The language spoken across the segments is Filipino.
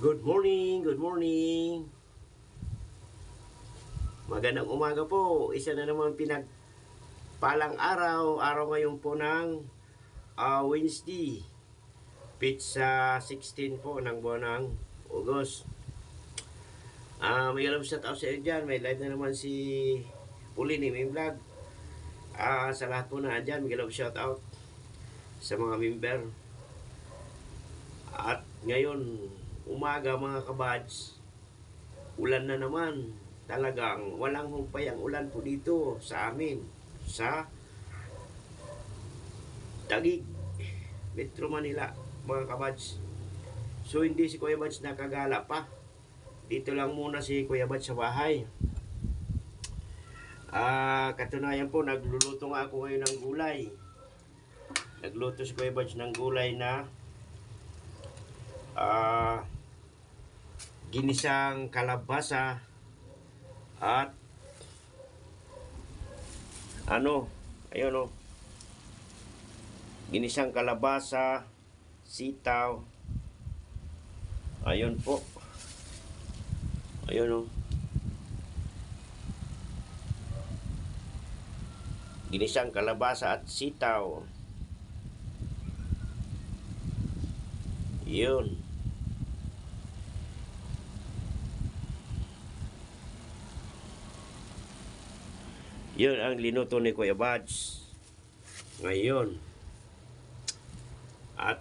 Good morning, good morning. Magandang umaga po. Isa na naman pinagpalang araw. Araw ngayon po ng ah, Wednesday. Pizza 16 po ng buwan ng August. Ah, may alam shout out sa inyo dyan. May live na naman si Puli ni may vlog. Ah, sa lahat po na dyan, may alam shout out sa mga member. At ngayon, umaga mga kabads, ulan na naman. Talagang walang humpay ang ulan po dito sa amin. Sa Tagig, Metro Manila, mga kabads. So hindi si Kuya Bads nakagala pa. Dito lang muna si Kuya Bads sa bahay. Ah, katunayan po, nagluluto nga ako ngayon ng gulay. Nagluto si Kuya Bads ng gulay na ah ginisang kalabasa at ano, ayun oh. Ginisang kalabasa, sitaw. Ayun po. Ayun oh. Ginisang kalabasa at sitaw. Yun. Yun ang linuto ni Kuya Bads. Ngayon. At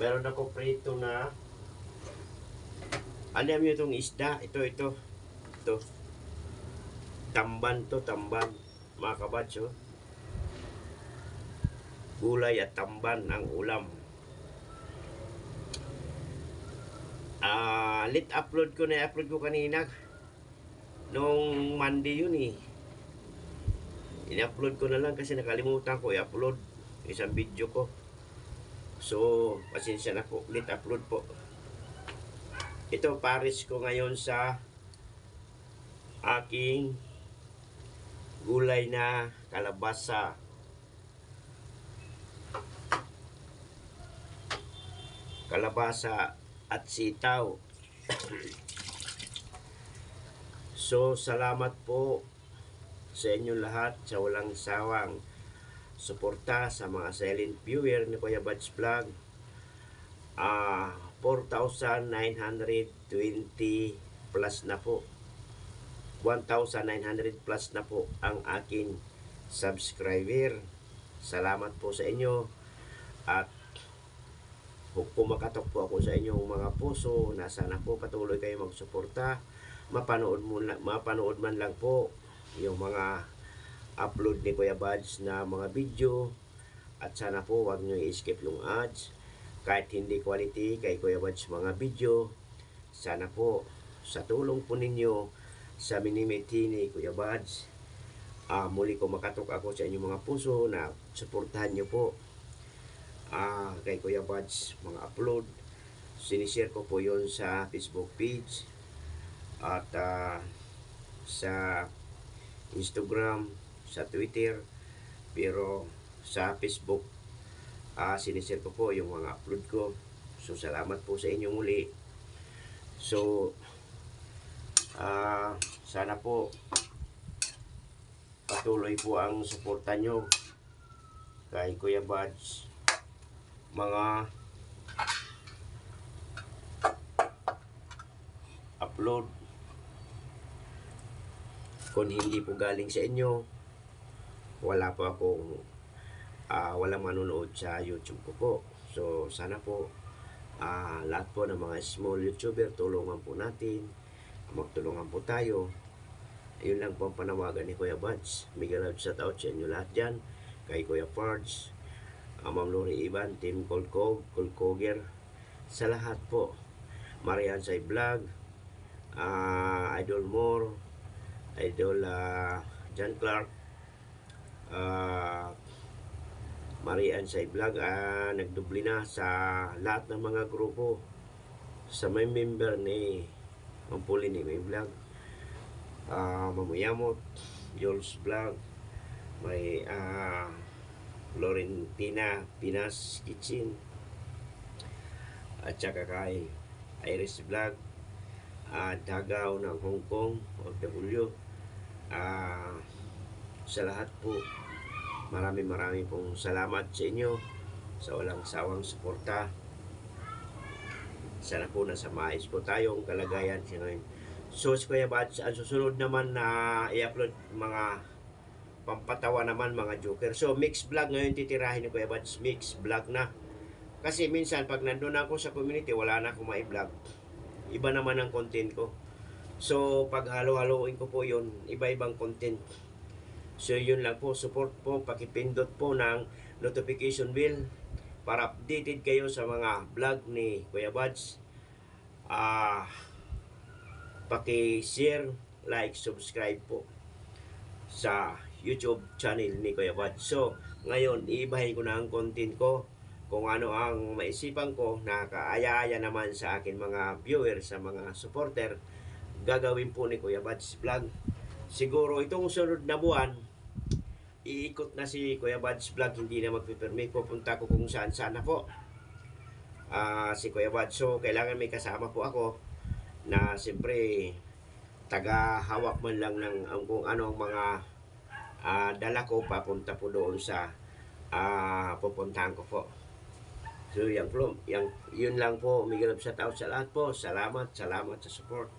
meron ako prito na alam niyo itong isda. Ito, ito. Ito. Tamban to, tamban. Mga kabads, oh. Gulay at tamban ang ulam. Ah, lit upload ko na upload ko kanina. Nung Monday yun eh. In-upload ko na lang kasi nakalimutan ko i-upload isang video ko. So, pasensya na po. Lit upload po. Ito, pares ko ngayon sa aking gulay na kalabasa. Kalabasa at sitaw. so, salamat po sa inyo lahat sa walang sawang suporta sa mga silent viewer ni Kuya Bads Vlog. Ah, 4,920 plus na po. 1,900 plus na po ang aking subscriber. Salamat po sa inyo. At kung kumakatok po ako sa inyong mga puso, na sana po patuloy kayo magsuporta. Mapanood, mo, mapanood man lang po yung mga upload ni Kuya Buds na mga video. At sana po wag nyo i-skip yung ads. Kahit hindi quality kay Kuya Buds mga video. Sana po sa tulong po ninyo sa minimiti ni Kuya Buds. ah muli ko makatok ako sa inyong mga puso na suportahan nyo po ah kay Kuya Buds mga upload sinishare ko po yon sa Facebook page at ah, sa Instagram sa Twitter pero sa Facebook ah sinishare ko po yung mga upload ko. So salamat po sa inyo muli. So ah sana po patuloy po ang suporta nyo kay Kuya Buds mga upload kung hindi po galing sa inyo wala po akong ah, walang manonood sa YouTube ko po. So sana po ah, lahat po ng mga small YouTuber tulungan po natin magtulungan po tayo. Ayun lang po ang panawagan ni Kuya Buds. Miguel out shout out sa inyo lahat dyan. Kay Kuya Pards uh, Ma'am Lori Iban Team Kolkog Kolkoger sa lahat po. Marian Say Vlog ah, Idol Moore Idol ah, John Clark ah, Marian Say Vlog ah, nagdubli na sa lahat ng mga grupo. Sa may member ni Mampuli ni may vlog ah Mamuyamot Jules Vlog may ah Florentina Pinas Kitchen at saka kay Iris Vlog, at Dagaw ng Hong Kong, OFW. Ah, sa lahat po, maraming maraming pong salamat sa inyo sa walang sawang suporta. Sana po nasa maayos po tayong kalagayan sa ngayon. So, si Kuya Bats, ang susunod naman na i-upload mga pampatawa naman mga joker. So, mix vlog ngayon titirahin ni Kuya Bats. Mix vlog na. Kasi minsan, pag nandun ako sa community, wala na akong ma-vlog. Iba naman ang content ko. So, pag halo-haloin ko po yun, iba-ibang content. So, yun lang po. Support po, pakipindot po ng notification bell para updated kayo sa mga vlog ni Kuya Buds. Ah, paki-share, like, subscribe po sa YouTube channel ni Kuya Buds. So, ngayon, iibahin ko na ang content ko kung ano ang maisipan ko na kaaya-aya naman sa akin mga viewers, sa mga supporter, gagawin po ni Kuya Buds Vlog. Siguro itong sunod na buwan, iikot na si Kuya Buds Vlog, hindi na magpipirmit. Pupunta ko kung saan saan na po. Ah, si Kuya Buds. So, kailangan may kasama po ako na siyempre taga-hawak man lang ng ang kung ano ang mga ah, dala ko papunta po doon sa ah, pupuntahan ko po. So, yan po, yan, yun lang po, umigilap sa tao sa lahat po. Salamat, salamat sa support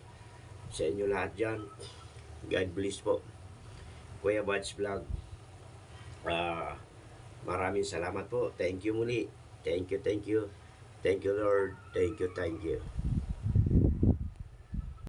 sa inyo lahat dyan. God bless po. Kuya Buds Vlog. Ah, maraming salamat po. Thank you muli. Thank you, thank you. Thank you, Lord. Thank you, thank you.